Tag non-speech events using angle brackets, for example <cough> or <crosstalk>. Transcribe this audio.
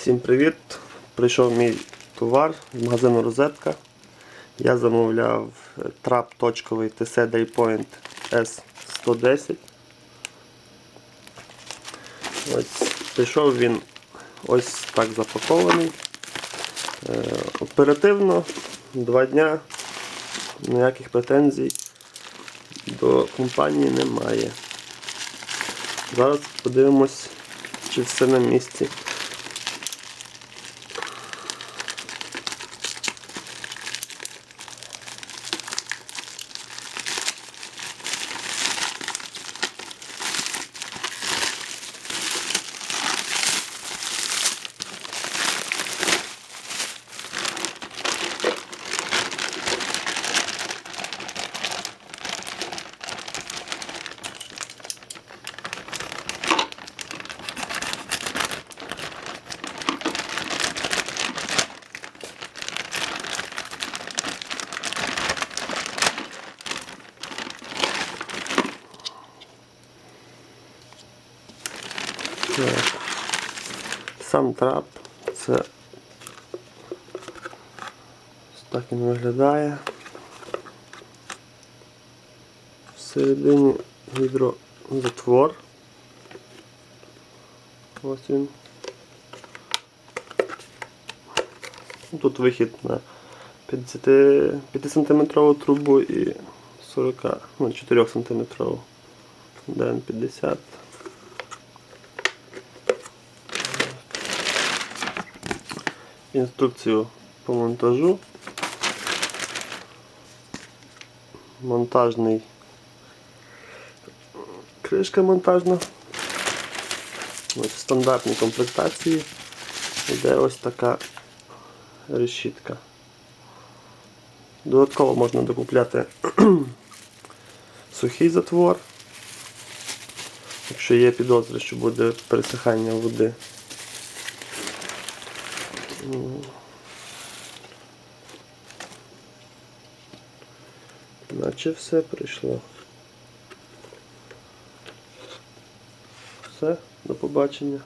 Всім привіт! Прийшов мій товар з магазину Розетка. Я замовляв трап точковий TC Daypoint S110. Ось прийшов він ось так запакований. Е, Оперативно, два дня, ніяких претензій до компанії немає. Зараз подивимось, чи все на місці. Сам трап. Це так він виглядає. Всередині гідрозатвор. Ось він. Ну, Тут вихід на 50, 5 сантиметрову трубу і 40, ну 4 сантиметрову. ДН50. Інструкцію по монтажу. Монтажний кришка монтажна. Ось в стандартній комплектації йде ось така решітка. Додатково можна докупляти <clears throat> сухий затвор, якщо є підозри, що буде пересихання води. Наче все прийшло. Все, до побачення.